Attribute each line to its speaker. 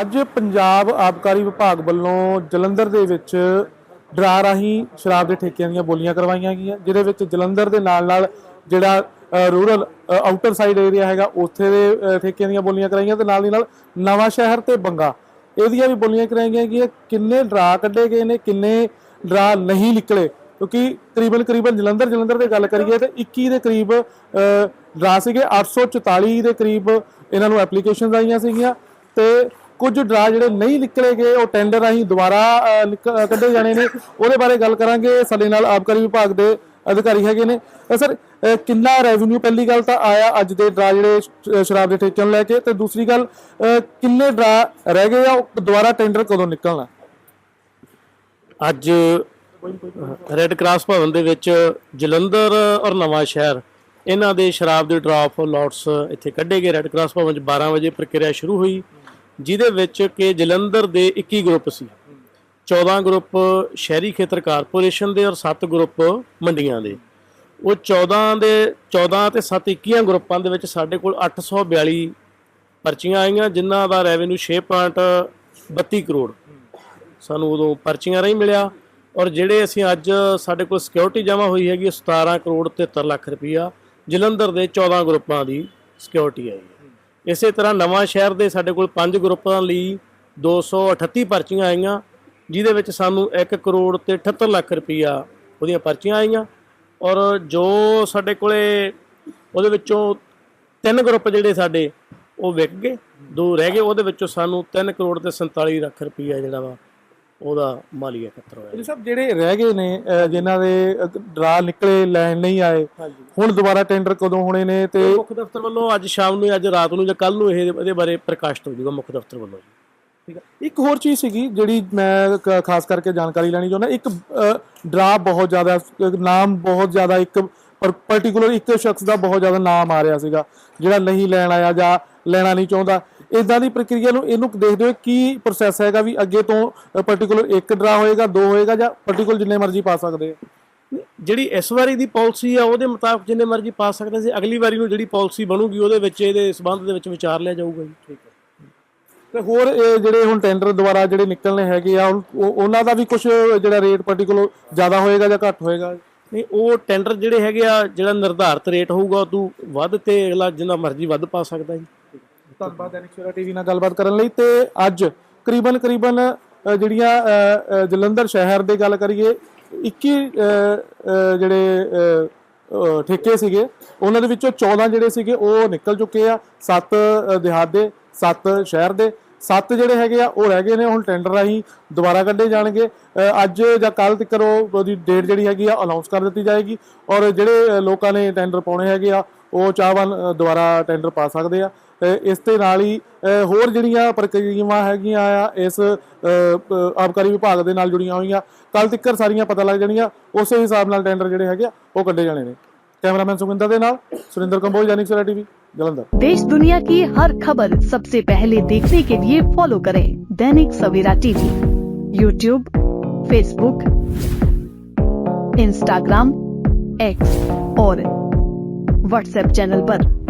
Speaker 1: ਅੱਜ ਪੰਜਾਬ ਆਬਕਾਰੀ ਵਿਭਾਗ ਵੱਲੋਂ ਜਲੰਧਰ ਦੇ ਵਿੱਚ ਡਰਾ ਰਾਹੀਂ ਸ਼ਰਾਬ ਦੇ ਠੇਕਿਆਂ ਦੀਆਂ ਬੋਲੀਆਂ ਕਰਵਾਈਆਂ ਗਈਆਂ, ਜਿਹਦੇ ਵਿੱਚ ਜਲੰਧਰ ਦੇ ਨਾਲ ਨਾਲ ਜਿਹੜਾ ਰੂਰਲ ਆਊਟਰ ਸਾਈਡ ਏਰੀਆ ਹੈਗਾ, ਉੱਥੇ ਦੇ ਠੇਕਿਆਂ ਦੀਆਂ ਬੋਲੀਆਂ ਕਰਾਈਆਂ ਤੇ ਨਾਲ ਦੀ ਨਾਲ ਨਵਾਂ ਸ਼ਹਿਰ ਤੇ ਬੰਗਾ। ਇਹਦੀਆਂ ਵੀ ਬੋਲੀਆਂ ਕਰਾਈਆਂ ਗਈਆਂ, ਕਿੰਨੇ ਡਰਾ ਕੱਢੇ ਗਏ ਨੇ, ਕਿੰਨੇ ਡਰਾ ਨਹੀਂ ਨਿਕਲੇ, ਕਿਉਂਕਿ ਕਰੀਬਨ ਕਰੀਬਨ ਜਲੰਧਰ ਜਲੰਧਰ ਦੀ ਗੱਲ ਕਰੀਏ ਤੇ 21 ਦੇ ਕਰੀਬ ਡਰਾ ਸੀਗੇ 844 ਦੇ ਕਰੀਬ ਇਹਨਾਂ ਨੂੰ ਐਪਲੀਕੇਸ਼ਨਸ ਆਈਆਂ ਸੀਗੀਆਂ ਤੇ ਕੁਝ ਡਰਾ ਜਿਹੜੇ ਨਹੀਂ ਨਿਕਲੇ ਗਏ, ਉਹ ਟੈਂਡਰ ਰਾਹੀਂ ਦੁਬਾਰਾ ਕੱਢੇ ਜਾਣੇ ਨੇ। ਉਹਦੇ ਬਾਰੇ ਗੱਲ ਕਰਾਂਗੇ। ਸਾਡੇ ਨਾਲ ਆਬਕਾਰੀ ਵਿਭਾਗ ਦੇ ਅਧਿਕਾਰੀ ਹੈਗੇ ਨੇ। ਸਰ ਕਿੰਨਾ ਰੈਵਨਿਊ ਪਹਿਲੀ ਗੱਲ ਤਾਂ ਆਇਆ ਅੱਜ ਦੇ ਡਰਾ ਜਿਹੜੇ ਸ਼ਰਾਬ ਦੇ ਠੇਕਿਆਂ ਨੂੰ ਲੈ ਕੇ? ਤੇ ਦੂਸਰੀ ਗੱਲ ਕਿੰਨੇ ਡਰਾ ਰਹਿ ਗਏ ਆ? ਦੁਬਾਰਾ ਟੈਂਡਰ ਕਦੋਂ ਨਿਕਲਣਾ?
Speaker 2: ਅੱਜ ਰੈੱਡ ਕਰਾਸ ਭਵਨ ਦੇ ਵਿੱਚ ਜਲੰਧਰ ਔਰ ਨਵਾਂ ਸ਼ਹਿਰ, ਇਹਨਾਂ ਦੇ ਸ਼ਰਾਬ ਦੇ ਡਰਾਪ ਲੋਟਸ ਇੱਥੇ ਕੱਢੇ ਗਏ। ਰੈੱਡ ਕਰਾਸ ਭਵਨ 'ਚ 12 ਵਜੇ ਪ੍ਰਕਿਰਿਆ ਸ਼ੁਰੂ ਹੋਈ। ਜਿਹਦੇ ਵਿੱਚ ਕਿ ਜਲੰਧਰ ਦੇ 21 ਗਰੁੱਪ ਸੀ। 14 ਗਰੁੱਪ ਸ਼ਹਿਰੀ ਖੇਤਰ ਕਾਰਪੋਰੇਸ਼ਨ ਦੇ ਔਰ 7 ਗਰੁੱਪ ਮੰਡੀਆਂ ਦੇ। ਉਹ 14 ਦੇ 14 ਤੇ 7 21 ਗਰੁੱਪਾਂ ਦੇ ਵਿੱਚ ਸਾਡੇ ਕੋਲ 842 ਪਰਚੀਆਂ ਆਈਆਂ, ਜਿਨ੍ਹਾਂ ਦਾ ਰੈਵਨਿਊ 6.32 ਕਰੋੜ। ਸਾਨੂੰ ਉਦੋਂ ਪਰਚੀਆਂ ਰਾਹੀਂ ਮਿਲਿਆ ਔਰ ਜਿਹੜੇ ਅਸੀਂ ਅੱਜ ਸਾਡੇ ਕੋਲ ਸਿਕਿਉਰਿਟੀ ਜਮ੍ਹਾਂ ਹੋਈ ਹੈਗੀ, ਉਹ 17 ਕਰੋੜ 73 ਲੱਖ ਰੁਪਈਆ ਜਲੰਧਰ ਦੇ 14 ਗਰੁੱਪਾਂ ਦੀ ਸਿਕਿਉਰਿਟੀ ਆਈ ਇਸੇ ਤਰ੍ਹਾਂ ਨਵਾਂ ਸ਼ਹਿਰ ਦੇ ਸਾਡੇ ਕੋਲ ਪੰਜ ਗਰੁੱਪਾਂ ਲਈ 238 ਪਰਚੀਆਂ ਆਈਆਂ, ਜਿਹਦੇ ਵਿੱਚ ਸਾਨੂੰ 1 ਕਰੋੜ ਤੇ 78 ਲੱਖ ਰੁਪਈਆ ਉਹਦੀਆਂ ਪਰਚੀਆਂ ਆਈਆਂ ਔਰ ਜੋ ਸਾਡੇ ਕੋਲੇ ਉਹਦੇ ਵਿੱਚੋਂ ਤਿੰਨ ਗਰੁੱਪ ਜਿਹੜੇ ਸਾਡੇ ਉਹ ਵਿਕ ਗਏ, ਦੋ ਰਹਿ ਗਏ, ਉਹਦੇ ਵਿੱਚੋਂ ਸਾਨੂੰ 3 ਕਰੋੜ ਤੇ 47 ਲੱਖ ਰੁਪਈਆ ਜਿਹੜਾ ਵਾ ਉਹਦਾ ਮਾਲੀ ਇਕੱਤਰ ਹੋਇਆ
Speaker 1: ਜੀ ਸਾਹਿਬ ਜਿਹੜੇ ਰਹਿ ਗਏ ਨੇ ਜਿਨ੍ਹਾਂ ਦੇ ਡਰਾ ਨਿਕਲੇ ਲੈਣ ਨਹੀਂ ਆਏ
Speaker 2: ਹਾਂਜੀ।
Speaker 1: ਹੁਣ ਦੁਬਾਰਾ ਟੈਂਡਰ ਕਦੋਂ ਹੋਣੇ ਨੇ ਤੇ
Speaker 2: ਮੁੱਖ ਦਫ਼ਤਰ ਵੱਲੋਂ ਅੱਜ ਸ਼ਾਮ ਨੂੰ ਅੱਜ ਰਾਤ ਨੂੰ ਜਾਂ ਕੱਲ ਨੂੰ ਇਹ ਇਹਦੇ ਬਾਰੇ ਪ੍ਰਕਾਸ਼ਿਤ ਹੋ ਜਾਊਗਾ ਮੁੱਖ ਦਫ਼ਤਰ ਵੱਲੋਂ
Speaker 1: ਠੀਕ ਹੈ ਇੱਕ ਹੋਰ ਚੀਜ਼ ਸੀਗੀ ਜਿਹੜੀ ਮੈਂ ਕ- ਖਾਸ ਕਰਕੇ ਜਾਣਕਾਰੀ ਲੈਣੀ ਚਾਹੁੰਦਾ ਇੱਕ ਡਰਾ ਬਹੁਤ ਜ਼ਿਆਦਾ ਨਾਮ ਬਹੁਤ ਜ਼ਿਆਦਾ ਇੱਕ ਪਾਰਟਿਕੂਲਰ ਇੱਕ ਸ਼ਖਸ ਦਾ ਬਹੁਤ ਜ਼ਿਆਦਾ ਨਾਮ ਆ ਰਿਹਾ ਸੀਗਾ ਜਿਹੜਾ ਨਹੀਂ ਲੈਣ ਆਇਆ ਜਾਂ ਲੈਣਾ ਨਹੀਂ ਚਾਹੁੰਦਾ। ਇਦਾਂ ਦੀ ਪ੍ਰਕਿਰਿਆ ਨੂੰ ਇਹਨੂੰ ਦੇਖਦੇ ਹੋਏ ਕੀ ਪ੍ਰੋਸੈਸ ਹੈਗਾ ਵੀ ਅੱਗੇ ਤੋਂ ਪਾਰਟਿਕੂਲਰ ਇੱਕ ਡਰਾ ਹੋਏਗਾ ਦੋ ਹੋਏਗਾ ਜਾਂ ਪਾਰਟਿਕੂਲਰ ਜਿੰਨੇ ਮਰਜ਼ੀ ਪਾ ਸਕਦੇ ਆ?
Speaker 2: ਜਿਹੜੀ ਇਸ ਵਾਰੀ ਦੀ ਪਾਲਿਸੀ ਆ ਉਹਦੇ ਮੁਤਾਬਕ ਜਿੰਨੇ ਮਰਜ਼ੀ ਪਾ ਸਕਦੇ ਸੀ ਅਗਲੀ ਵਾਰੀ ਨੂੰ ਜਿਹੜੀ ਪਾਲਿਸੀ ਬਣੂਗੀ ਉਹਦੇ ਵਿੱਚ ਇਹਦੇ ਸਬੰਧ ਦੇ ਵਿੱਚ ਵਿਚਾਰ ਲਿਆ ਜਾਊਗਾ ਜੀ। ਠੀਕ ਹੈ।
Speaker 1: ਤੇ ਹੋਰ ਇਹ ਜਿਹੜੇ ਹੁਣ ਟੈਂਡਰ ਦੁਆਰਾ ਜਿਹੜੇ ਨਿਕਲਣੇ ਹੈਗੇ ਆ ਉਹ- ਉਹ- ਉਹਨਾਂ ਦਾ ਵੀ ਕੁਝ ਜਿਹੜਾ ਰੇਟ ਪਾਰਟਿਕੂਲਰ ਜ਼ਿਆਦਾ ਹੋਏਗਾ ਜਾਂ ਘੱਟ ਹੋਏਗਾ?
Speaker 2: ਨਹੀਂ ਉਹ ਟੈਂਡਰ ਜਿਹੜੇ ਹੈਗੇ ਆ ਜਿਹੜਾ ਨਿਰਧਾਰਿਤ ਰੇਟ ਹੋਊਗਾ ਉਹ ਤੋਂ ਵੱਧ ਤੇ ਅਗਲਾ ਜਿੰਨਾ ਮਰਜ਼ੀ ਵੱਧ ਪਾ ਸਕਦਾ ਜੀ।
Speaker 1: ਧੰਨਵਾਦ ਦੈਨਿਕ ਸਵੇਰਾ ਟੀਵੀ ਨਾਲ ਗੱਲਬਾਤ ਕਰਨ ਲਈ ਤੇ ਅੱਜ ਕਰੀਬਨ ਕਰੀਬਨ ਜਿਹੜੀਆਂ ਜਲੰਧਰ ਸ਼ਹਿਰ ਦੀ ਗੱਲ ਕਰੀਏ 21 ਜਿਹੜੇ ਠੇਕੇ ਸੀਗੇ ਉਹਨਾਂ ਦੇ ਵਿੱਚੋਂ 14 ਜਿਹੜੇ ਸੀਗੇ ਉਹ ਨਿਕਲ ਚੁੱਕੇ ਆ 7 ਦਿਹਾਤ ਦੇ 7 ਸ਼ਹਿਰ ਦੇ 7 ਜਿਹੜੇ ਹੈਗੇ ਆ ਉਹ ਰਹਿ ਗਏ ਨੇ ਹੁਣ ਟੈਂਡਰ ਰਾਹੀਂ ਦੁਬਾਰਾ ਕੱਢੇ ਜਾਣਗੇ ਅੱਜ ਜਾਂ ਕੱਲ ਤੱਕ ਉਹਦੀ ਡੇਟ ਜਿਹੜੀ ਹੈਗੀ ਆ ਅਨਾਉਂਸ ਕਰ ਦਿੱਤੀ ਜਾਏਗੀ ਔਰ ਜਿਹੜੇ ਲੋਕਾਂ ਨੇ ਟੈਂਡਰ ਪਾਉਣੇ ਹੈਗੇ ਆ ਉਹ ਚਾਹਵਾਨ ਅ, ਦੁਬਾਰਾ ਟੈਂਡਰ ਪਾ ਸਕਦੇ ਆ ਇਸ ਦੇ ਨਾਲ ਹੀ ਅ, ਹੋਰ ਜਿਹੜੀਆਂ ਪ੍ਰਕਿਰਿਆਵਾਂ ਹੈਗੀਆਂ ਆ ਇਸ ਅ, ਅ, ਆਬਕਾਰੀ ਵਿਭਾਗ ਦੇ ਨਾਲ ਜੁੜੀਆਂ ਹੋਈਆਂ ਕੱਲ ਤੱਕ ਸਾਰੀਆਂ ਪਤਾ ਲੱਗ ਜਾਣੀਆਂ ਉਸੇ ਹਿਸਾਬ ਨਾਲ ਟੈਂਡਰ ਜਿਹੜੇ ਹੈਗੇ ਆ ਉਹ ਕੱਢੇ ਜਾਣੇ ਨੇ ਕੈਮਰਾਮੈਨ ਸੁਖਿੰਦਰ ਦੇ ਨਾਲ ਸੁਰਿੰਦਰ ਕੰਬੋਜ ਜੈਨਿਕ ਸਵੇਰਾ ਟੀਵੀ ਜਲੰਧਰ
Speaker 3: देश दुनिया की हर खबर सबसे पहले देखने के लिए फॉलो करें Dainik Savera TV YouTube Facebook Instagram X और व्हाट्सएप चैनल पर।